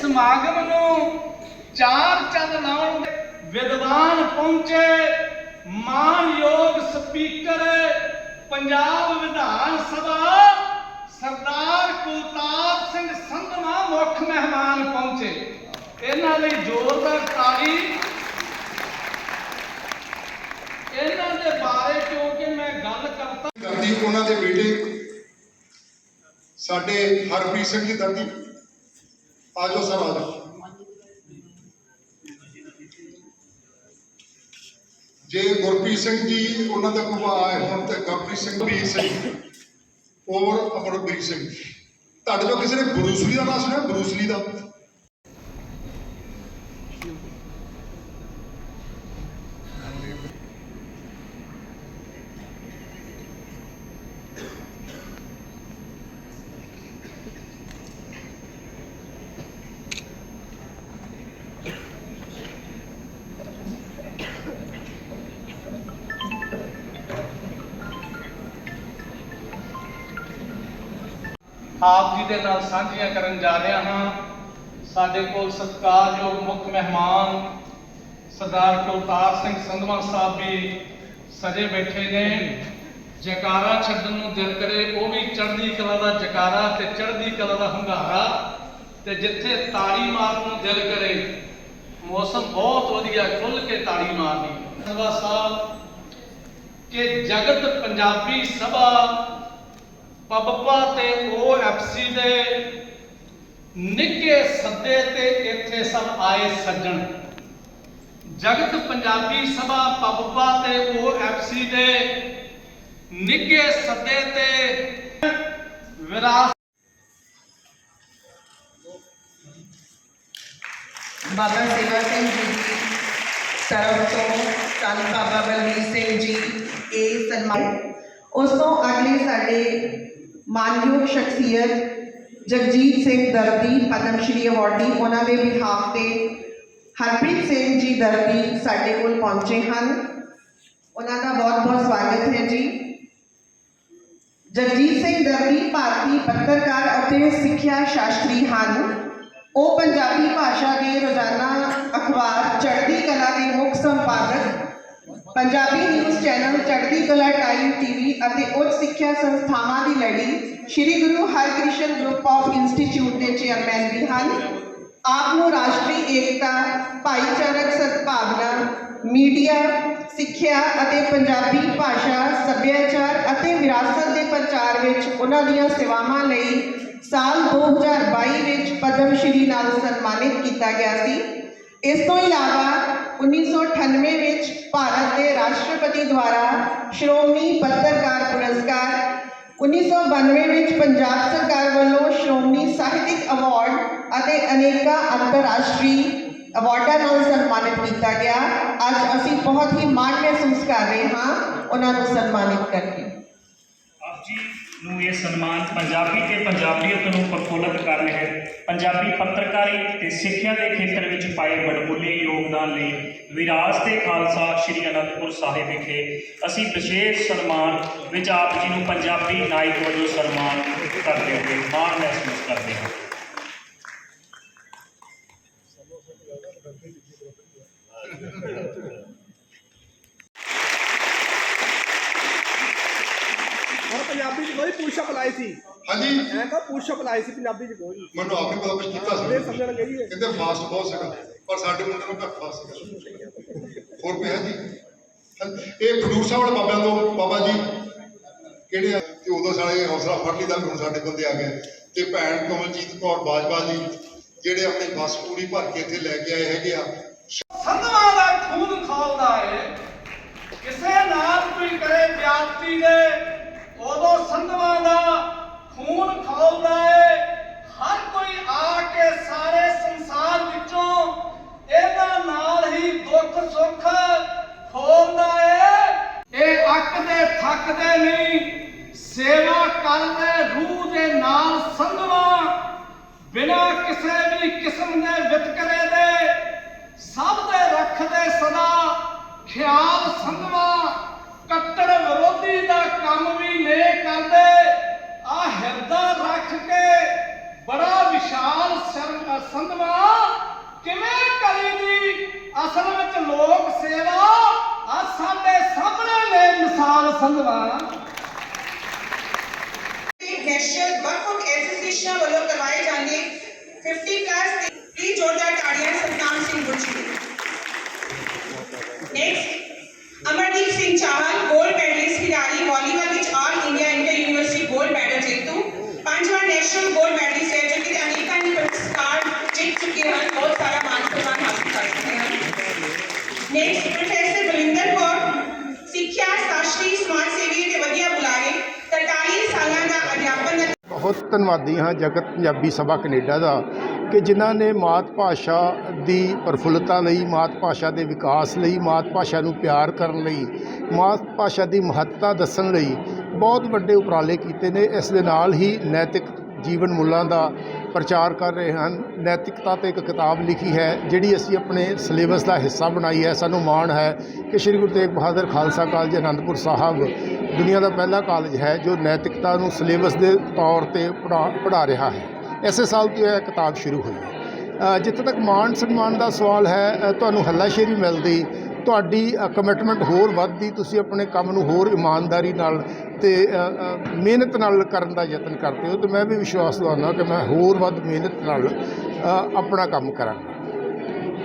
ਸਮਾਗਮ ਨੂੰ ਚਾਰ ਚੰਦ ਲਾਉਣ ਦੇ ਵਿਦਵਾਨ ਪਹੁੰਚੇ ਮਾਨਯੋਗ ਸਪੀਕਰ ਪੰਜਾਬ ਵਿਧਾਨ ਸਭਾ, ਸਰਦਾਰ ਕੁਲਤਾਰ ਸਿੰਘ ਸੰਧਵਾ ਮੁੱਖ ਮਹਿਮਾਨ ਪਹੁੰਚੇ। ਇਹਨਾਂ ਲਈ ਜ਼ੋਰਦਾਰ ਤਾੜੀ ਇਹਨਾਂ ਦੇ ਬਾਰੇ ਕਿਉਂਕਿ ਮੈਂ ਗੱਲ ਕਰਤਾ। ਕਰਦੀ ਉਹਨਾਂ ਦੇ ਬੇਟੇ। ਸਾਡੇ ਹਰਪ੍ਰੀਤ ਸਿੰਘ ਜੀ ਦਾਦੀ ਆਜੋ ਸਰ, ਆਜੋ। ਜੇ ਗੁਰਪ੍ਰੀਤ ਸਿੰਘ ਜੀ, ਉਹਨਾਂ ਦਾ ਕੋਈ ਆਏ ਹੋਣ ਤੇ ਗੁਰਪ੍ਰੀਤ ਸਿੰਘ ਵੀਰ ਸਿੰਘ ਔਰ ਅਮਰਪ੍ਰੀਤ ਸਿੰਘ। ਤੁਹਾਡੇ ਚੋਂ ਕਿਸੇ ਨੇ ਬਰੂਸਲੀ ਦਾ ਨਾਮ ਸੁਣਿਆ? ਬਰੂਸਲੀ ਦਾ ਆਪ ਜੀ ਦੇ ਨਾਲ ਸਾਂਝੀਆਂ ਕਰਨ ਜਾ ਰਿਹਾ ਹਾਂ। ਸਾਡੇ ਕੋਲ ਸਤਿਕਾਰਯੋਗ ਮੁੱਖ ਮਹਿਮਾਨ ਸਰਦਾਰ ਕੁਲਤਾਰ ਸਿੰਘ ਸੰਧਵਾ ਸਾਹਿਬ ਵੀ ਸਜੇ ਬੈਠੇ ਨੇ। ਜਕਾਰਾ ਛੱਡਣ ਨੂੰ ਦਿਲ ਕਰੇ, ਉਹ ਵੀ ਚੜ੍ਹਦੀ ਕਲਾ ਦਾ ਜਕਾਰਾ ਤੇ ਚੜ੍ਹਦੀ ਕਲਾ ਦਾ ਹੰਗਾਰਾ ਤੇ ਜਿੱਥੇ ਤਾੜੀ ਮਾਰਨ ਨੂੰ ਦਿਲ ਕਰੇ, ਮੌਸਮ ਬਹੁਤ ਵਧੀਆ ਖੁੱਲ ਕੇ ਤਾੜੀ ਮਾਰਨੀ। ਸੰਧਵਾ ਸਾਹਿਬ, ਕਿ ਜਗਤ ਪੰਜਾਬੀ ਸਭਾ ਪੱਪਾ ਤੇ ਓਐਫਸੀ ਦੇ ਨਿੱਕੇ ਸੱਦੇ ਤੇ ਇੱਥੇ ਸਭ ਆਏ ਸੱਜਣ। ਜਗਤ ਪੰਜਾਬੀ ਸਭਾ ਪੱਪਾ ਤੇ ਓਐਫਸੀ ਦੇ ਨਿੱਕੇ ਸੱਦੇ ਤੇ ਵਿਰਾਸਤ ਬਾਬਾ ਸੇਵਾ ਸਿੰਘ ਜੀ ਤਰਫ ਤੋਂ ਧੰਨ ਬਾਬਾ ਬਲਵੀਰ ਸਿੰਘ ਜੀ, ਇਹ ਸਨਮਾਨ। ਉਸ ਤੋਂ ਅਗਲੇ ਸਾਡੇ ਮਾਨਯੋਗ ਸ਼ਖਸੀਅਤ ਜਗਜੀਤ ਸਿੰਘ ਦਰਦੀ ਪਦਮ ਸ਼੍ਰੀ ਅਵਾਰਡੀ, ਉਹਨਾਂ ਦੇ ਬਿਹਾਫ ਤੇ ਹਰਪ੍ਰੀਤ ਸਿੰਘ ਜੀ ਦਰਦੀ ਸਾਡੇ ਕੋਲ ਪਹੁੰਚੇ ਹਨ। ਉਹਨਾਂ ਦਾ ਬਹੁਤ ਬਹੁਤ ਸਵਾਗਤ ਹੈ ਜੀ। ਜਗਜੀਤ ਸਿੰਘ ਦਰਦੀ ਭਾਰਤੀ ਪੱਤਰਕਾਰ ਅਤੇ ਸਿੱਖਿਆ ਸ਼ਾਸਤਰੀ ਹਨ। ਉਹ ਪੰਜਾਬੀ ਭਾਸ਼ਾ ਦੇ ਰੋਜ਼ਾਨਾ ਅਖਬਾਰ, ਚੜ੍ਹਦੀ ਕਲਾ ਦੇ ਮੁੱਖ ਸੰਪਾਦਕ ਪੰਜਾਬੀ ਨਿਊਜ਼ ਚੈਨਲ ਚੜ੍ਹਦੀ ਕਲਾ ਟਾਈਮ ਟੀਵੀ ਅਤੇ ਉੱਚ ਸਿੱਖਿਆ ਸੰਸਥਾਵਾਂ ਦੀ ਲੜੀ Sri Guru Harkrishan group of institute ਦੇ ਚੇਅਰਮੈਨ ਵੀ ਹਨ। ਆਪ ਨੂੰ ਰਾਸ਼ਟਰੀ ਏਕਤਾ, ਭਾਈਚਾਰਕ ਸਦਭਾਵਨਾ, ਮੀਡੀਆ, ਸਿੱਖਿਆ ਅਤੇ ਪੰਜਾਬੀ ਭਾਸ਼ਾ, ਸੱਭਿਆਚਾਰ ਅਤੇ ਵਿਰਾਸਤ ਦੇ ਪ੍ਰਚਾਰ ਵਿੱਚ ਉਹਨਾਂ ਦੀਆਂ ਸੇਵਾਵਾਂ ਲਈ ਸਾਲ 2022 ਵਿੱਚ ਪਦਮ ਸ਼੍ਰੀ ਨਾਲ ਸਨਮਾਨਿਤ ਕੀਤਾ ਗਿਆ ਸੀ। ਇਸ ਤੋਂ ਇਲਾਵਾ 1998 ਵਿੱਚ ਭਾਰਤ ਦੇ ਰਾਸ਼ਟਰਪਤੀ ਦੁਆਰਾ ਸ਼੍ਰੋਮਣੀ ਪੱਤਰਕਾਰ ਪੁਰਸਕਾਰ 1992 ਵਿੱਚ ਪੰਜਾਬ ਸਰਕਾਰ ਵੱਲੋਂ ਸ਼੍ਰੋਮਣੀ ਸਾਹਿਤਿਕ ਅਵਾਰਡ ਅਤੇ ਅਨੇਕਾਂ ਅੰਤਰਰਾਸ਼ਟਰੀ ਅਵਾਰਡਾਂ ਨਾਲ ਸਨਮਾਨਿਤ ਕੀਤਾ ਗਿਆ। ਅੱਜ ਅਸੀਂ ਬਹੁਤ ਹੀ ਮਾਣ ਮਹਿਸੂਸ ਕਰ ਰਹੇ ਹਾਂ। ਉਹਨਾਂ ਨੂੰ ਸਨਮਾਨਿਤ ਕਰਕੇ। ਆਪ ਜੀ ਨੂੰ ਇਹ ਸਨਮਾਨ ਪੰਜਾਬੀ ਤੇ ਪੰਜਾਬੀਅਤ ਨੂੰ ਪ੍ਰਫੁੱਲਤ ਕਰ ਰਿਹਾ ਹੈ ਪੰਜਾਬੀ ਪੱਤਰਕਾਰੀ ਤੇ ਸਿੱਖਿਆ ਦੇ ਖੇਤਰ ਵਿੱਚ ਪਾਏ ਵਡਮੁੱਲੇ ਯੋਗਦਾਨ ਲਈ ਵਿਰਾਸ ਤੇ ਖਾਲਸਾ ਸ੍ਰੀ ਅਨੰਦਪੁਰ ਸਾਹਿਬ ਵਿਖੇ ਅਸੀਂ ਵਿਸ਼ੇਸ਼ ਸਨਮਾਨ ਵਿੱਚ ਆਪ ਜੀ ਨੂੰ ਪੰਜਾਬੀ ਨਾਇਕ ਵਜੋਂ ਸਨਮਾਨ ਕਰਦੇ ਹੋਏ ਮਾਣ ਮਹਿਸੂਸ ਕਰਦੇ ਹਾਂ ਹੁਣ ਪੰਜਾਬੀ ਚ ਕੋਈ ਪੁਸ਼ਅਪ ਲਾਈ ਸੀ। ਹਾਂਜੀ। ਐਂ ਕਹ ਪੁਸ਼ਅਪ ਲਾਈ ਸੀ ਪੰਜਾਬੀ ਚ ਕੋਈ ਮੈਨੂੰ ਆਪ ਨਹੀਂ ਪਤਾ ਕੁਝ ਕੀਤਾ ਸੀ। ਸਮਝਣ ਗਈ ਹੈ ਕਹਿੰਦੇ ਫਾਸਟ ਬਹੁਤ ਸੀਗਾ ਪਰ ਸਾਡੇ ਮੁੰਡੇ ਨੂੰ ਘੱਟ ਫਾਸਟ ਸੀਗਾ। ਹੋਰ ਕੋਈ ਹੈ ਜੀ? ਹਾਂਜੀ। ਇਹ ਖਡੂਰ ਸਾਹਿਬ ਵਾਲੇ ਬਾਬਿਆਂ ਤੋਂ ਬਾਬਾ ਜੀ ਕਿਹੜੇ ਆ? ਕਿ ਉਦੋਂ ਸਾਡੇ ਹੌਸਲਾ ਫੜ ਲਈਦਾ ਹੁਣ ਸਾਡੇ ਬੰਦੇ ਆ ਗਏ। ਤੇ ਭੈਣ ਕਮਲਜੀਤ ਕੌਰ ਬਾਜਵਾ ਜੀ ਜਿਹੜੇ ਆਪਣੀ ਬੱਸ ਪੂਰੀ ਭਰ ਕੇ ਇੱਥੇ ਲੈ ਕੇ ਆਏ ਹੈਗੇ ਆ। ਸੰਧਵਾਂ ਦਾ ਖੂਨ ਖੌਲਦਾ ਏ। ਕਿਸੇ ਨਾਲ ਕੋਈ ਕਰੇ ਵਿਅਕਤੀ ਦੇ ਸੰਧਵਾਂ ਦਾ ਖੂਨ ਖੌਲਦਾ ਏ, ਹਰ ਕੋਈ ਆ ਕੇ ਸਾਰੇ ਸੰਸਾਰ ਵਿੱਚੋਂ ਇਹਨਾਂ ਨਾਲ ਹੀ ਦੁੱਖ ਸੁੱਖ ਖੋਲਦਾ ਏ। ਇਹ ਅੱਕਦੇ ਥੱਕਦੇ ਨਹੀਂ, ਸੇਵਾ ਕਰਦੇ ਰੂਹ ਦੇ ਨਾਲ ਸੰਧਵਾਂ ਬਿਨਾਂ ਕਿਸੇ ਵੀ ਕਿਸਮ ਦੇ ਵਿਤਕਰੇ ਦੇ, ਸਭ ਦੇ ਰੱਖਦੇ ਸਦਾ ਖਿਆਲ ਸੰਧਵਾਂ ਕੱਟੜ ਵਿਰੋਧੀ ਦਾ ਕੰਮ ਵੀ ਨੇ ਕਰਦੇ ਆ ਹਿਰਦਾ ਰੱਖ ਕੇ ਬੜਾ ਵਿਸ਼ਾਲ ਸ਼ਰਮ ਸੰਧਵਾ, ਕਿਵੇਂ ਕਰੀ ਦੀ? ਅਸਲ ਵਿੱਚ ਲੋਕ ਸੇਵਾ ਆ ਸਾਡੇ ਸਾਹਮਣੇ ਨੇ ਮਿਸਾਲ ਸੰਧਵਾ। ਨੈਸ਼ਨਲ ਵਰਕ ਐਸੋਸੀਏਸ਼ਨ ਵੱਲੋਂ ਬਹੁਤ ਧੰਨਵਾਦੀ ਹਾਂ ਜਗਤ ਪੰਜਾਬੀ ਸਭਾ ਕੈਨੇਡਾ ਦਾ ਕਿ ਜਿਨ੍ਹਾਂ ਨੇ ਮਾਤ ਭਾਸ਼ਾ ਦੀ ਪ੍ਰਫੁੱਲਤਾ ਲਈ, ਮਾਤ ਭਾਸ਼ਾ ਦੇ ਵਿਕਾਸ ਲਈ, ਮਾਤ ਭਾਸ਼ਾ ਨੂੰ ਪਿਆਰ ਕਰਨ ਲਈ, ਮਾਤ ਭਾਸ਼ਾ ਦੀ ਮਹੱਤਤਾ ਦੱਸਣ ਲਈ ਬਹੁਤ ਵੱਡੇ ਉਪਰਾਲੇ ਕੀਤੇ ਨੇ। ਇਸ ਦੇ ਨਾਲ ਹੀ ਨੈਤਿਕ ਜੀਵਨ ਮੁੱਲਾਂ ਦਾ ਪ੍ਰਚਾਰ ਕਰ ਰਹੇ ਹਨ। ਨੈਤਿਕਤਾ ਤੇ ਇੱਕ ਕਿਤਾਬ ਲਿਖੀ ਹੈ, ਜਿਹੜੀ ਅਸੀਂ ਆਪਣੇ ਸਿਲੇਬਸ ਦਾ ਹਿੱਸਾ ਬਣਾਈ ਹੈ। ਸਾਨੂੰ ਮਾਣ ਹੈ ਕਿ ਸ੍ਰੀ ਗੁਰੂ ਤੇਗ ਬਹਾਦਰ ਖਾਲਸਾ ਕਾਲਜ ਅਨੰਦਪੁਰ ਸਾਹਿਬ ਦੁਨੀਆ ਦਾ ਪਹਿਲਾ ਕਾਲਜ ਹੈ ਜੋ ਨੈਤਿਕਤਾ ਨੂੰ ਸਿਲੇਬਸ ਦੇ ਤੌਰ ਤੇ ਪੜ੍ਹਾ ਪੜ੍ਹਾ ਰਿਹਾ ਹੈ। ਇਸੇ ਸਾਲ ਤੋਂ ਇਹ ਕਿਤਾਬ ਸ਼ੁਰੂ ਹੋਈ ਹੈ। ਜਿੱਥੇ ਤੱਕ ਮਾਣ ਸਨਮਾਨ ਦਾ ਸਵਾਲ ਹੈ ਤੁਹਾਨੂੰ ਹੱਲਾਸ਼ੇਰੀ ਮਿਲਦੀ, ਤੁਹਾਡੀ ਕਮਿਟਮੈਂਟ ਹੋਰ ਵੱਧਦੀ, ਤੁਸੀਂ ਆਪਣੇ ਕੰਮ ਨੂੰ ਹੋਰ ਇਮਾਨਦਾਰੀ ਨਾਲ ਤੇ ਮਿਹਨਤ ਨਾਲ ਕਰਨ ਦਾ ਯਤਨ ਕਰਦੇ ਹੋ, ਤੇ ਮੈਂ ਵੀ ਵਿਸ਼ਵਾਸ ਦਵਾਉਂਦਾ ਕਿ ਮੈਂ ਹੋਰ ਵੱਧ ਮਿਹਨਤ ਨਾਲ ਆਪਣਾ ਕੰਮ ਕਰਾਂਗਾ।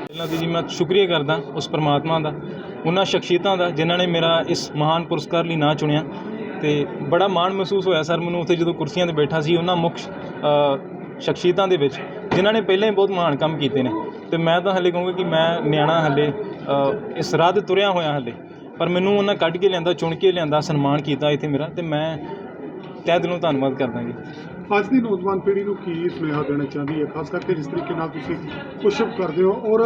ਪਹਿਲਾਂ ਤਾਂ ਜੀ ਮੈਂ ਸ਼ੁਕਰੀਆ ਕਰਦਾ ਉਸ ਪਰਮਾਤਮਾ ਦਾ। ਉਹਨਾਂ ਸ਼ਖਸੀਅਤਾਂ ਦਾ ਜਿਨ੍ਹਾਂ ਨੇ ਮੇਰਾ ਇਸ ਮਹਾਨ ਪੁਰਸਕਾਰ ਲਈ ਨਾਂ ਚੁਣਿਆ ਤੇ ਬੜਾ ਮਾਣ ਮਹਿਸੂਸ ਹੋਇਆ ਸਰ ਮੈਨੂੰ ਉੱਥੇ ਜਦੋਂ ਕੁਰਸੀਆਂ ਤੇ ਬੈਠਾ ਸੀ ਉਹਨਾਂ ਮੁੱਖ ਸ਼ਖਸੀਅਤਾਂ ਦੇ ਵਿੱਚ, ਜਿਨ੍ਹਾਂ ਨੇ ਪਹਿਲਾਂ ਹੀ ਬਹੁਤ ਮਹਾਨ ਕੰਮ ਕੀਤੇ ਨੇ। ਤੇ ਮੈਂ ਤਾਂ ਹਲੇ ਕਹੂੰਗਾ ਕਿ ਮੈਂ ਨਿਆਣਾ ਹਲੇ ਇਸ ਰਾਹ 'ਤੇ ਤੁਰਿਆ ਹੋਇਆ ਹਲੇ, ਪਰ ਮੈਨੂੰ ਉਹਨਾਂ ਕੱਢ ਕੇ ਲਿਆਂਦਾ, ਚੁਣ ਕੇ ਲਿਆਂਦਾ, ਸਨਮਾਨ ਕੀਤਾ ਇੱਥੇ ਮੇਰਾ ਤੇ ਮੈਂ ਤਹਿ ਦਿਲੋਂ ਧੰਨਵਾਦ ਕਰਦਾ ਜੀ। ਅੱਜ ਦੀ ਨੌਜਵਾਨ ਪੀੜ੍ਹੀ ਨੂੰ ਕੀ ਸੁਨੇਹਾ ਦੇਣਾ ਚਾਹੁੰਦੀ ਹੈ? ਖਾਸ ਕਰਕੇ ਜਿਸ ਤਰੀਕੇ ਨਾਲ ਤੁਸੀਂ ਪੁਸ਼ਅਪ ਕਰਦੇ ਹੋ ਔਰ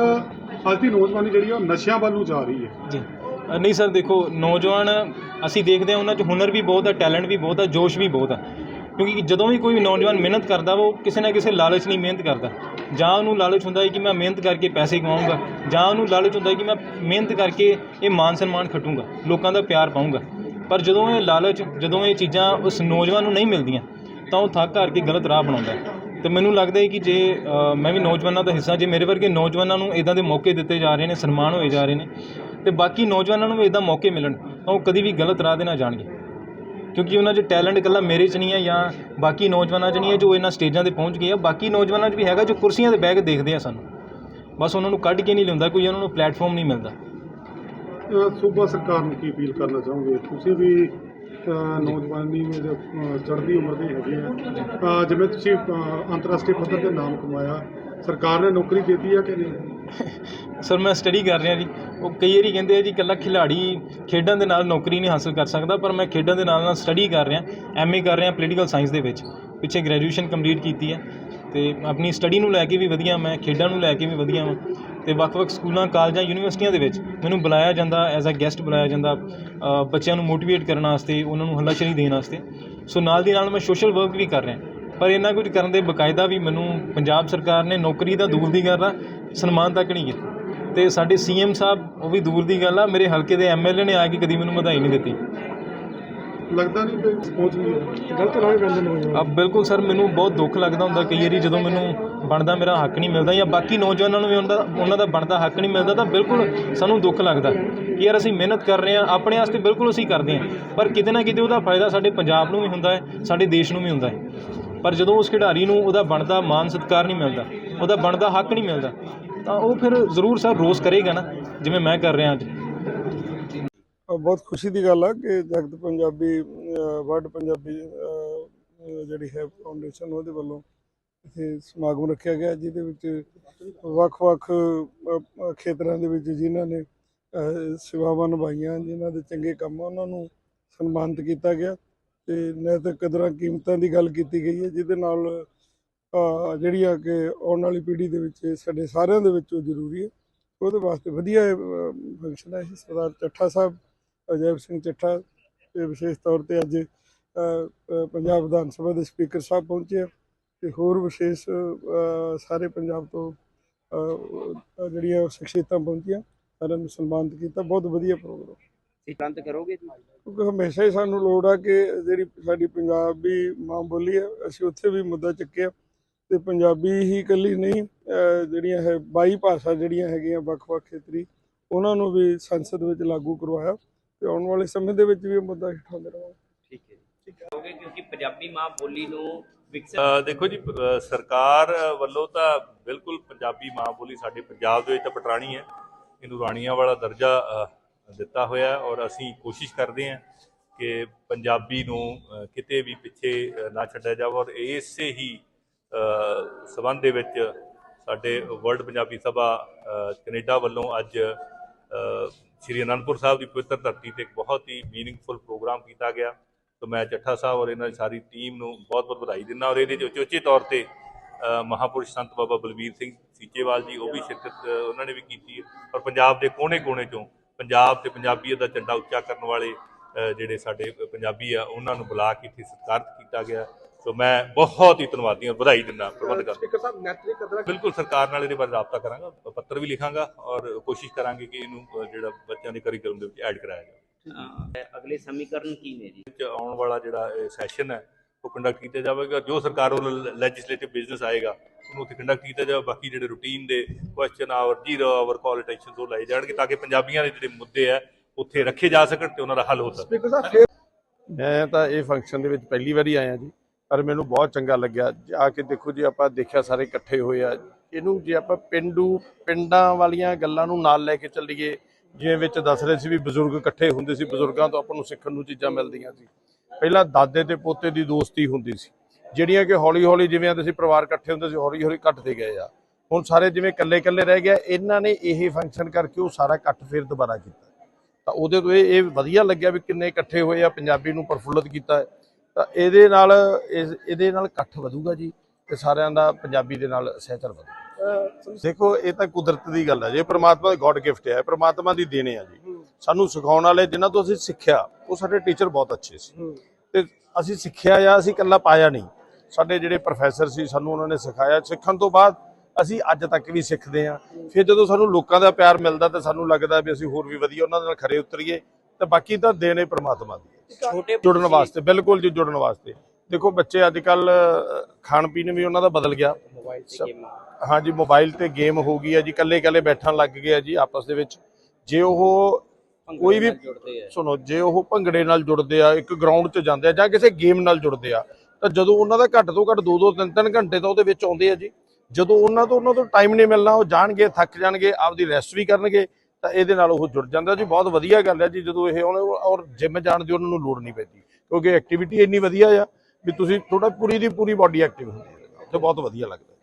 ਅੱਜ ਦੀ ਨੌਜਵਾਨੀ ਜਿਹੜੀ ਆ ਉਹ ਨਸ਼ਿਆਂ ਵੱਲ ਨੂੰ ਜਾ ਰਹੀ ਹੈ। ਜੀ। ਅ, ਨਹੀਂ ਸਰ ਦੇਖੋ ਨੌਜਵਾਨ ਅਸੀਂ ਦੇਖਦੇ ਹਾਂ ਉਹਨਾਂ 'ਚ ਹੁਨਰ ਵੀ ਬਹੁਤ ਆ ਟੈਲੈਂਟ ਵੀ ਬਹੁਤ ਆ ਜੋਸ਼ ਵੀ ਬਹੁਤ ਆ। ਕਿਉਂਕਿ ਜਦੋਂ ਵੀ ਕੋਈ ਨੌਜਵਾਨ ਮਿਹਨਤ ਕਰਦਾ ਵਾ ਉਹ ਕਿਸੇ ਨਾ ਕਿਸੇ ਲਾਲਚ ਨਹੀਂ ਮਿਹਨਤ ਕਰਦਾ। ਜਾਂ ਉਹਨੂੰ ਲਾਲਚ ਹੁੰਦਾ ਹੈ ਕਿ ਮੈਂ ਮਿਹਨਤ ਕਰਕੇ ਪੈਸੇ ਕਮਾਊਂਗਾ ਜਾਂ ਉਹਨੂੰ ਲਾਲਚ ਹੁੰਦਾ ਹੈ ਕਿ ਮੈਂ ਮਿਹਨਤ ਕਰਕੇ ਇਹ ਮਾਨ ਸਨਮਾਨ ਖਟੂੰਗਾ ਲੋਕਾਂ ਦਾ ਪਿਆਰ ਪਾਊਂਗਾ। ਪਰ ਜਦੋਂ ਇਹ ਲਾਲਚ ਜਦੋਂ ਇਹ ਚੀਜ਼ਾਂ ਉਸ ਨੌਜਵਾਨ ਨੂੰ ਨਹੀਂ ਮਿਲਦੀਆਂ ਤਾਂ ਉਹ ਥੱਕ ਹਾਰ ਕੇ ਗਲਤ ਰਾਹ ਬਣਾਉਂਦਾ ਹੈ। ਤੇ ਮੈਨੂੰ ਲੱਗਦਾ ਹੈ ਕਿ ਜੇ ਮੈਂ ਵੀ ਨੌਜਵਾਨਾਂ ਦਾ ਹਿੱਸਾ, ਜੇ ਮੇਰੇ ਵਰਗੇ ਨੌਜਵਾਨਾਂ ਨੂੰ ਇਦਾਂ ਦੇ ਮੌਕੇ ਦਿੱਤੇ ਜਾ ਰਹੇ ਨੇ, ਸਨਮਾਨ ਹੋਏ ਜਾ ਰਹੇ ਨੇ, ਤੇ ਬਾਕੀ ਨੌਜਵਾਨਾਂ ਨੂੰ ਵੀ ਇਦਾਂ ਮੌਕੇ ਮਿਲਣ, ਤਾਂ ਉਹ ਕਦੀ ਵੀ ਗਲਤ ਰਾਹ ਦੇ ਨਾ ਜਾਣਗੇ। ਕਿਉਂਕਿ ਉਹਨਾਂ 'ਚ ਟੈਲੈਂਟ ਇਕੱਲਾ ਮੇਰੇ 'ਚ ਨਹੀਂ ਹੈ, ਜਾਂ ਬਾਕੀ ਨੌਜਵਾਨਾਂ 'ਚ ਨਹੀਂ ਹੈ ਜੋ ਇਹਨਾਂ ਸਟੇਜਾਂ ਤੇ ਪਹੁੰਚ ਗਏ ਆ। ਬਾਕੀ ਨੌਜਵਾਨਾਂ 'ਚ ਵੀ ਹੈਗਾ ਜੋ ਕੁਰਸੀਆਂ ਤੇ ਬਹਿ ਕੇ ਦੇਖਦੇ ਆ ਸਾਨੂੰ। ਬਸ ਉਹਨਾਂ ਨੂੰ ਕੱਢ ਕੇ ਨਹੀਂ ਲਿਆਉਂਦਾ, ਕੋਈ ਉਹਨਾਂ ਨੂੰ ਪਲੇਟਫਾਰਮ ਨਹੀਂ ਮਿਲਦਾ। ਸੂਬਾ ਸਰਕਾਰ ਨੂੰ ਕੀ ਅਪੀਲ ਕਰਨਾ ਚਾਹੋਗੇ? ਤੁਸੀਂ ਵੀ ਨੌਜਵਾਨੀ ਵਿੱਚ ਚੜ੍ਹਦੀ ਉਮਰ ਦੇ ਹੈਗੇ ਆ। ਅ, ਜਿਵੇਂ ਤੁਸੀਂ ਅ, ਅੰਤਰਰਾਸ਼ਟਰੀ ਪੱਧਰ ਤੇ ਨਾਮ ਕਮਾਇਆ ਸਰਕਾਰ ਨੇ ਨੌਕਰੀ ਦਿੱਤੀ ਆ ਕਿ ਨਹੀਂ? ਸਰ ਮੈਂ ਸਟੱਡੀ ਕਰ ਰਿਹਾ ਜੀ। ਉਹ ਕਈ ਵਾਰੀ ਕਹਿੰਦੇ ਆ ਜੀ ਇਕੱਲਾ ਖਿਲਾੜੀ ਖੇਡਾਂ ਦੇ ਨਾਲ ਨੌਕਰੀ ਨਹੀਂ ਹਾਸਲ ਕਰ ਸਕਦਾ ਪਰ ਮੈਂ ਖੇਡਾਂ ਦੇ ਨਾਲ ਨਾਲ ਸਟੱਡੀ ਕਰ ਰਿਹਾ ਐਮਏ ਕਰ ਰਿਹਾ ਪੋਲੀਟੀਕਲ ਸਾਇੰਸ ਦੇ ਵਿੱਚ। ਪਿੱਛੇ ਗ੍ਰੈਜੂਏਸ਼ਨ ਕੰਪਲੀਟ ਕੀਤੀ ਹੈ ਅਤੇ ਆਪਣੀ ਸਟੱਡੀ ਨੂੰ ਲੈ ਕੇ ਵੀ ਵਧੀਆ ਮੈਂ, ਖੇਡਾਂ ਨੂੰ ਲੈ ਕੇ ਵੀ ਵਧੀਆ ਹਾਂ ਅਤੇ ਵੱਖ-ਵੱਖ ਸਕੂਲਾਂ, ਕਾਲਜਾਂ ਯੂਨੀਵਰਸਿਟੀਆਂ ਦੇ ਵਿੱਚ ਮੈਨੂੰ ਬੁਲਾਇਆ ਜਾਂਦਾ ਐਜ਼ ਅ ਗੈਸਟ ਬੁਲਾਇਆ ਜਾਂਦਾ ਬੱਚਿਆਂ ਨੂੰ ਮੋਟੀਵੇਟ ਕਰਨ ਵਾਸਤੇ, ਉਹਨਾਂ ਨੂੰ ਹੱਲਾਸ਼ੇਰੀ ਦੇਣ ਵਾਸਤੇ। ਸੋ ਨਾਲ ਦੀ ਨਾਲ ਮੈਂ ਸੋਸ਼ਲ ਵਰਕ ਵੀ ਕਰ ਰਿਹਾ। ਪਰ ਇਹਨਾਂ ਕੁਝ ਕਰਨ ਦੇ ਬਕਾਇਦਾ ਵੀ ਮੈਨੂੰ ਪੰਜਾਬ ਸਰਕਾਰ ਨੇ ਨੌਕਰੀ ਦਾ ਦੂਰ ਦੀ ਗੱਲ ਆ, ਸਨਮਾਨ ਤੱਕ ਨਹੀਂ ਕੀਤਾ ਤੇ ਸਾਡੇ ਸੀਐਮ ਸਾਹਿਬ, ਉਹ ਵੀ ਦੂਰ ਦੀ ਗੱਲ ਆ, ਮੇਰੇ ਹਲਕੇ ਦੇ ਐਮਐਲਏ ਨੇ ਆ ਕੇ ਕਦੀ ਮੈਨੂੰ ਵਧਾਈ ਨਹੀਂ ਦਿੱਤੀ। ਲੱਗਦਾ ਨਹੀਂ ਕਿ ਪਹੁੰਚ ਗਈ ਹੈ? ਗਲਤ ਰਾਹ ਪੈਂਦੇ ਨੌਜਵਾਨ ਆ ਬਿਲਕੁਲ ਸਰ ਮੈਨੂੰ ਬਹੁਤ ਦੁੱਖ ਲੱਗਦਾ ਹੁੰਦਾ ਕਈ ਵਾਰੀ ਜਦੋਂ ਮੈਨੂੰ ਬਣਦਾ ਮੇਰਾ ਹੱਕ ਨਹੀਂ ਮਿਲਦਾ ਜਾਂ ਬਾਕੀ ਨੌਜਵਾਨਾਂ ਨੂੰ ਵੀ ਉਹਨਾਂ ਦਾ ਉਹਨਾਂ ਦਾ ਬਣਦਾ ਹੱਕ ਨਹੀਂ ਮਿਲਦਾ ਤਾਂ ਬਿਲਕੁਲ ਸਾਨੂੰ ਦੁੱਖ ਲੱਗਦਾ ਕਿ ਯਾਰ ਅਸੀਂ ਮਿਹਨਤ ਕਰ ਰਹੇ ਹਾਂ ਆਪਣੇ ਵਾਸਤੇ ਬਿਲਕੁਲ ਅਸੀਂ ਕਰਦੇ ਹਾਂ। ਪਰ ਕਿਤੇ ਨਾ ਕਿਤੇ ਉਹਦਾ ਫਾਇਦਾ ਸਾਡੇ ਪੰਜਾਬ ਨੂੰ ਵੀ ਹੁੰਦਾ ਹੈ ਸਾਡੇ ਦੇਸ਼ ਨੂੰ ਵੀ ਹੁੰਦਾ ਹੈ। ਪਰ ਜਦੋਂ ਉਸ ਖਿਡਾਰੀ ਨੂੰ ਉਹਦਾ ਬਣਦਾ ਮਾਨ ਸਤਿਕਾਰ ਨਹੀਂ ਮਿਲਦਾ ਉਹਦਾ ਬਣਦਾ ਹੱਕ ਨਹੀਂ ਮਿਲਦਾ ਤਾਂ ਉਹ ਫਿਰ ਜ਼ਰੂਰ ਸਰ ਰੋਸ ਕਰੇਗਾ ਨਾ ਜਿਵੇਂ ਮੈਂ ਕਰ ਰਿਹਾ ਅੱਜ। ਬਹੁਤ ਖੁਸ਼ੀ ਦੀ ਗੱਲ ਆ ਕਿ ਜਗਤ ਪੰਜਾਬੀ ਵਰਡ ਪੰਜਾਬੀ ਜਿਹੜੀ ਹੈ ਫਾਊਂਡੇਸ਼ਨ ਉਹਦੇ ਵੱਲੋਂ ਇੱਥੇ ਸਮਾਗਮ ਰੱਖਿਆ ਗਿਆ, ਜਿਹਦੇ ਵਿੱਚ ਵੱਖ-ਵੱਖ ਖੇਤਰਾਂ ਦੇ ਵਿੱਚ ਜਿਨ੍ਹਾਂ ਨੇ ਸੇਵਾਵਾਂ ਨਿਭਾਈਆਂ, ਜਿਨ੍ਹਾਂ ਦੇ ਚੰਗੇ ਕੰਮ ਆ, ਉਹਨਾਂ ਨੂੰ ਸਨਮਾਨਿਤ ਕੀਤਾ ਗਿਆ ਤੇ ਨੈਤਿਕ ਕਦਰਾਂ ਕੀਮਤਾਂ ਦੀ ਗੱਲ ਕੀਤੀ ਗਈ ਹੈ, ਜਿਹਦੇ ਨਾਲ ਜਿਹੜੀ ਆ ਕਿ ਆਉਣ ਵਾਲੀ ਪੀੜ੍ਹੀ ਦੇ ਵਿੱਚ, ਸਾਡੇ ਸਾਰਿਆਂ ਦੇ ਵਿੱਚ ਉਹ ਜ਼ਰੂਰੀ ਹੈ। ਉਹਦੇ ਵਾਸਤੇ ਵਧੀਆ ਫੰਕਸ਼ਨ ਹੈ ਇਹ, ਸਰਦਾਰ ਚੱਠਾ ਸਾਹਿਬ ਅਜੈਬ ਸਿੰਘ ਚੱਠਾ ਤੇ ਵਿਸ਼ੇਸ਼ ਤੌਰ ਤੇ ਅੱਜ ਪੰਜਾਬ ਵਿਧਾਨ ਸਭਾ ਦੇ ਸਪੀਕਰ ਸਾਹਿਬ ਪਹੁੰਚੇ ਆ ਤੇ ਹੋਰ ਵਿਸ਼ੇਸ਼ ਸਾਰੇ ਪੰਜਾਬ ਤੋਂ ਜਿਹੜੀਆਂ ਸ਼ਖਸੀਅਤਾਂ ਪਹੁੰਚੀਆਂ ਸਾਰਿਆਂ ਨੂੰ ਸਨਮਾਨਿਤ ਕੀਤਾ। ਬਹੁਤ ਵਧੀਆ ਪ੍ਰੋਗਰਾਮ। ਬੰਦ ਕਰੋਗੇ ਕਿਉਂਕਿ ਹਮੇਸ਼ਾ ਹੀ ਸਾਨੂੰ ਲੋੜ ਆ ਕਿ ਜਿਹੜੀ ਸਾਡੀ ਪੰਜਾਬੀ ਮਾਂ ਬੋਲੀ ਹੈ ਅਸੀਂ ਉੱਥੇ ਵੀ ਮੁੱਦਾ ਚੱਕਿਆ। ਤੇ ਪੰਜਾਬੀ ਹੀ ਇਕੱਲੀ ਨਹੀਂ ਜਿਹੜੀਆਂ ਹੈ 22 ਭਾਸ਼ਾ ਜਿਹੜੀਆਂ ਹੈਗੀਆਂ ਵੱਖ-ਵੱਖ ਖੇਤਰੀ ਉਹਨਾਂ ਨੂੰ ਵੀ ਸੰਸਦ ਵਿੱਚ ਲਾਗੂ ਕਰਵਾਇਆ। ਤੇ ਆਉਣ ਵਾਲੇ ਸਮੇਂ ਦੇ ਵਿੱਚ ਵੀ ਇਹ ਮੁੱਦਾ ਉਠਾਉਂਦੇ ਰਹਾਂਗੇ। ਠੀਕ ਹੈ ਜੀ। ਹੋਗੇ ਕਿਉਂਕਿ ਪੰਜਾਬੀ ਮਾਂ ਬੋਲੀ ਨੂੰ ਵਿਕਸਿਤ ਦੇਖੋ ਜੀ ਸਰਕਾਰ ਵੱਲੋਂ ਤਾਂ ਬਿਲਕੁਲ ਪੰਜਾਬੀ ਮਾਂ ਬੋਲੀ ਸਾਡੇ ਪੰਜਾਬ ਦੇ ਵਿੱਚ ਤਾਂ ਪਟਰਾਣੀ ਹੈ। ਇਹਨੂੰ ਰਾਣੀਆਂ ਵਾਲਾ ਦਰਜਾ ਦਿੱਤਾ ਹੋਇਆ ਹੈ ਔਰ ਅਸੀਂ ਕੋਸ਼ਿਸ਼ ਕਰਦੇ ਹਾਂ ਕਿ ਪੰਜਾਬੀ ਨੂੰ ਕਿਤੇ ਵੀ ਪਿੱਛੇ ਨਾ ਛੱਡਿਆ ਜਾਵੇ ਔਰ ਇਸੇ ਹੀ ਸਬੰਧ ਦੇ ਵਿੱਚ ਸਾਡੇ ਵਰਲਡ ਪੰਜਾਬੀ ਸਭਾ ਕੈਨੇਡਾ ਵੱਲੋਂ ਅੱਜ ਸ਼੍ਰੀ ਅਨੰਦਪੁਰ ਸਾਹਿਬ ਦੀ ਪਵਿੱਤਰ ਧਰਤੀ ਤੇ ਇੱਕ ਬਹੁਤ ਹੀ ਮੀਨਿੰਗਫੁਲ ਪ੍ਰੋਗਰਾਮ ਕੀਤਾ ਗਿਆ। ਤਾਂ ਮੈਂ ਚੱਠਾ ਸਾਹਿਬ ਔਰ ਇਹਨਾਂ ਦੀ ਸਾਰੀ ਟੀਮ ਨੂੰ ਬਹੁਤ-ਬਹੁਤ ਵਧਾਈ ਦਿੰਦਾ ਔਰ ਇਹਦੇ 'ਚ ਉਚੇਚੇ ਤੌਰ ਤੇ ਅ, ਮਹਾਪੁਰਸ਼ ਸੰਤ ਬਾਬਾ ਬਲਬੀਰ ਸਿੰਘ ਸੀਚੇਵਾਲ ਜੀ ਉਹ ਵੀ ਸ਼ਿਰਕਤ ਉਹਨਾਂ ਨੇ ਵੀ ਕੀਤੀ ਔਰ ਪੰਜਾਬ ਦੇ ਕੋਨੇ-ਕੋਨੇ ਚੋਂ ਪੰਜਾਬ ਤੇ ਪੰਜਾਬੀਅਤ ਦਾ ਝੰਡਾ ਉੱਚਾ ਕਰਨ ਵਾਲੇ ਜਿਹੜੇ ਸਾਡੇ ਪੰਜਾਬੀ ਆ ਉਹਨਾਂ ਨੂੰ ਬੁਲਾ ਕੇ ਇੱਥੇ ਸਤਿਕਾਰਤ ਕੀਤਾ ਗਿਆ। ਸੋ ਮੈਂ ਬਹੁਤ ਹੀ ਧੰਨਵਾਦੀ ਹਾਂ ਵਧਾਈ ਦਿੰਦਾ ਪ੍ਰਬੰਧਕਾਂ ਨੂੰ ਸਪੀਕਰ ਸਾਹਿਬ ਨੈਤਿਕ ਕਦਰਾਂ ਬਿਲਕੁਲ ਸਰਕਾਰ ਨਾਲ ਇਹਦੇ ਬਾਰੇ ਰਾਬਤਾ ਕਰਾਂਗਾ ਪੱਤਰ ਵੀ ਲਿਖਾਂਗਾ ਔਰ ਕੋਸ਼ਿਸ਼ ਕਰਾਂਗੇ ਕਿ ਇਹਨੂੰ ਜਿਹੜਾ ਬੱਚਿਆਂ ਦੇ ਕਰਿਕੂਲਮ ਦੇ ਵਿੱਚ ਐਡ ਕਰਾਇਆ ਜਾਵੇ। ਅਗਲੇ ਸਮੀਕਰਨ ਕੀ ਨੇ ਜੀ? ਵਿੱਚ ਆਉਣ ਵਾਲਾ ਜਿਹੜਾ ਸੈਸ਼ਨ ਹੈ ਉਹ ਕੰਡਕਟ ਕੀਤਾ ਜਾਵੇਗਾ। ਜੋ ਸਰਕਾਰ ਵੱਲੋਂ ਲੈਜਿਸਲੇਟਿਵ ਬਿਜ਼ਨਸ ਆਏਗਾ ਉਹਨੂੰ ਉੱਥੇ ਕੰਡਕਟ ਕੀਤਾ ਜਾਵੇ। ਬਾਕੀ ਜਿਹੜੇ ਰੂਟੀਨ ਦੇ question hour zero hour call attention ਉਹ ਲਾਏ ਜਾਣਗੇ ਤਾਂ ਕਿ ਪੰਜਾਬੀਆਂ ਦੇ ਜਿਹੜੇ ਮੁੱਦੇ ਆ ਉੱਥੇ ਰੱਖੇ ਜਾ ਸਕਣ ਤੇ ਉਹਨਾਂ ਦਾ ਹੱਲ ਹੋ ਸਕੇ। ਮੈਂ ਤਾਂ ਇਹ ਫੰਕਸ਼ਨ ਦੇ ਵਿੱਚ ਪਹਿਲੀ ਵਾਰੀ ਆਇਆ ਜੀ। ਪਰ ਮੈਨੂੰ ਬਹੁਤ ਚੰਗਾ ਲੱਗਿਆ। ਆ ਕੇ ਦੇਖੋ ਜੀ, ਆਪਾਂ ਦੇਖਿਆ ਸਾਰੇ ਇਕੱਠੇ ਹੋਏ ਆ। ਇਹਨੂੰ ਜੇ ਆਪਾਂ ਪਿੰਡੂ, ਪਿੰਡਾਂ ਵਾਲੀਆਂ ਗੱਲਾਂ ਨੂੰ ਨਾਲ ਲੈ ਕੇ ਚੱਲੀਏ, ਜਿਵੇਂ ਵਿੱਚ ਦੱਸ ਰਹੇ ਸੀ ਵੀ ਬਜ਼ੁਰਗ ਇਕੱਠੇ ਹੁੰਦੇ ਸੀ, ਬਜ਼ੁਰਗਾਂ ਤੋਂ ਆਪਾਂ ਨੂੰ ਸਿੱਖਣ ਨੂੰ ਚੀਜ਼ਾਂ ਮਿਲਦੀਆਂ ਸੀ। ਪਹਿਲਾਂ ਦਾਦੇ ਤੇ ਪੋਤੇ ਦੀ ਦੋਸਤੀ ਹੁੰਦੀ ਸੀ। ਜਿਹੜੀਆਂ ਕਿ ਹੌਲੀ ਹੌਲੀ ਜਿਵੇਂ ਅਸੀਂ ਪਰਿਵਾਰ ਇਕੱਠੇ ਹੁੰਦੇ ਸੀ ਹੌਲੀ ਹੌਲੀ ਘਟਦੇ ਗਏ ਆ। ਹੁਣ ਸਾਰੇ ਜਿਵੇਂ ਇਕੱਲੇ ਇਕੱਲੇ ਰਹਿ ਗਿਆ ਇਹਨਾਂ ਨੇ ਇਹ ਫੰਕਸ਼ਨ ਕਰਕੇ ਉਹ ਸਾਰਾ ਇਕੱਠ ਫਿਰ ਦੁਬਾਰਾ ਕੀਤਾ। ਤਾਂ ਉਹਦੇ ਤੋਂ ਇਹ ਇਹ ਵਧੀਆ ਲੱਗਿਆ ਵੀ ਕਿੰਨੇ ਇਕੱਠੇ ਹੋਏ ਆ, ਪੰਜਾਬੀ ਨੂੰ ਪ੍ਰਫੁੱਲਤ ਕੀਤਾ। ਤਾਂ ਇਹਦੇ ਨਾਲ ਇਹਦੇ ਨਾਲ ਇਕੱਠ ਵਧੂਗਾ ਜੀ ਤੇ ਸਾਰਿਆਂ ਦਾ ਪੰਜਾਬੀ ਦੇ ਨਾਲ ਸਹਿਚਰ ਵਧੂ। ਦੇਖੋ ਇਹ ਤਾਂ ਕੁਦਰਤ ਦੀ ਗੱਲ ਹੈ ਜੇ। ਪ੍ਰਮਾਤਮਾ ਦੀ ਗੋਡ ਗਿਫਟ ਹੈ ਪ੍ਰਮਾਤਮਾ ਦੀ ਦੇਣੇ ਆ ਜੀ। ਸਾਨੂੰ ਸਿਖਾਉਣ ਵਾਲੇ ਜਿਨ੍ਹਾਂ ਤੋਂ ਅਸੀਂ ਸਿੱਖਿਆ ਉਹ ਸਾਡੇ ਟੀਚਰ ਬਹੁਤ ਅੱਛੇ ਸੀ। ਤੇ ਅਸੀਂ ਸਿੱਖਿਆ ਆ ਅਸੀਂ ਇਕੱਲਾ ਪਾਇਆ ਨਹੀਂ। ਸਾਡੇ ਜਿਹੜੇ ਪ੍ਰੋਫੈਸਰ ਸੀ ਸਾਨੂੰ ਉਹਨਾਂ ਨੇ ਸਿਖਾਇਆ। ਸਿੱਖਣ ਤੋਂ ਬਾਅਦ ਅਸੀਂ ਅੱਜ ਤੱਕ ਵੀ ਸਿੱਖਦੇ ਆ ਫਿਰ ਜਦੋਂ ਸਾਨੂੰ ਲੋਕਾਂ ਦਾ ਪਿਆਰ ਮਿਲਦਾ ਤਾਂ ਸਾਨੂੰ ਲੱਗਦਾ ਵੀ ਅਸੀਂ ਹੋਰ ਵੀ ਵਧੀਆ ਉਹਨਾਂ ਦੇ ਨਾਲ ਖਰੇ ਉਤਰੀਏ। ਤੇ ਬਾਕੀ ਤਾਂ ਦੇਣੇ ਪ੍ਰਮਾਤਮਾ ਦੀ। ਹੈ। ਛੋਟੇ ਜੁੜਨ ਵਾਸਤੇ ਬਿਲਕੁਲ ਜੀ ਜੁੜਨ ਵਾਸਤੇ। ਦੇਖੋ ਬੱਚੇ ਅੱਜ ਕੱਲ ਖਾਣ ਪੀਣ ਵੀ ਉਹਨਾਂ ਦਾ ਬਦਲ ਗਿਆ। ਹਾਂਜੀ ਮੋਬਾਈਲ ਤੇ ਗੇਮ ਹੋ ਗਈ ਹੈ ਜੀ ਇਕੱਲੇ ਇਕੱਲੇ ਬੈਠਣ ਲੱਗ ਗਏ ਆ ਜੀ ਆਪਸ ਦੇ ਵਿੱਚ। ਜੇ ਉਹ ਕੋਈ ਵੀ ਸੁਣੋ ਜੇ ਉਹ ਭੰਗੜੇ ਨਾਲ ਜੁੜਦੇ ਆ ਇੱਕ ਗਰਾਊਂਡ 'ਚ ਜਾਂਦੇ ਆ ਜਾਂ ਕਿਸੇ ਗੇਮ ਨਾਲ ਜੁੜਦੇ ਆ ਤਾਂ ਜਦੋਂ ਉਹਨਾਂ ਦਾ ਘੱਟ ਤੋਂ ਘੱਟ 2-2 3-3 ਘੰਟੇ ਤਾਂ ਉਹਦੇ ਵਿੱਚ ਆਉਂਦੇ ਆ ਜੀ। ਜਦੋਂ ਉਹਨਾਂ ਤੋਂ ਉਹਨਾਂ ਤੋਂ ਟਾਈਮ ਨਹੀਂ ਮਿਲਣਾ ਉਹ ਜਾਣਗੇ ਥੱਕ ਜਾਣਗੇ ਆਪਦੀ ਰੈਸਟ ਵੀ ਕਰਨਗੇ ਤਾਂ ਇਹਦੇ ਨਾਲ ਉਹ ਜੁੜ ਜਾਂਦਾ ਜੀ। ਬਹੁਤ ਵਧੀਆ ਗੱਲ ਹੈ ਜੀ, ਜਦੋਂ ਇਹ ਹੁਣ ਔਰ ਜਿਮ ਜਾਣ ਦੀ ਉਹਨਾਂ ਨੂੰ ਲੋੜ ਨਹੀਂ ਪੈਂਦੀ, ਕਿਉਂਕਿ ਐਕਟੀਵਿਟੀ ਇੰਨੀ ਵਧੀਆ ਆ ਵੀ ਤੁਸੀਂ ਥੋੜਾ ਪੂਰੀ ਦੀ ਪੂਰੀ ਬਾਡੀ ਐਕਟਿਵ ਹੁੰਦੀ ਹੈ। ਤੇ ਬਹੁਤ ਵਧੀਆ ਲੱਗਦਾ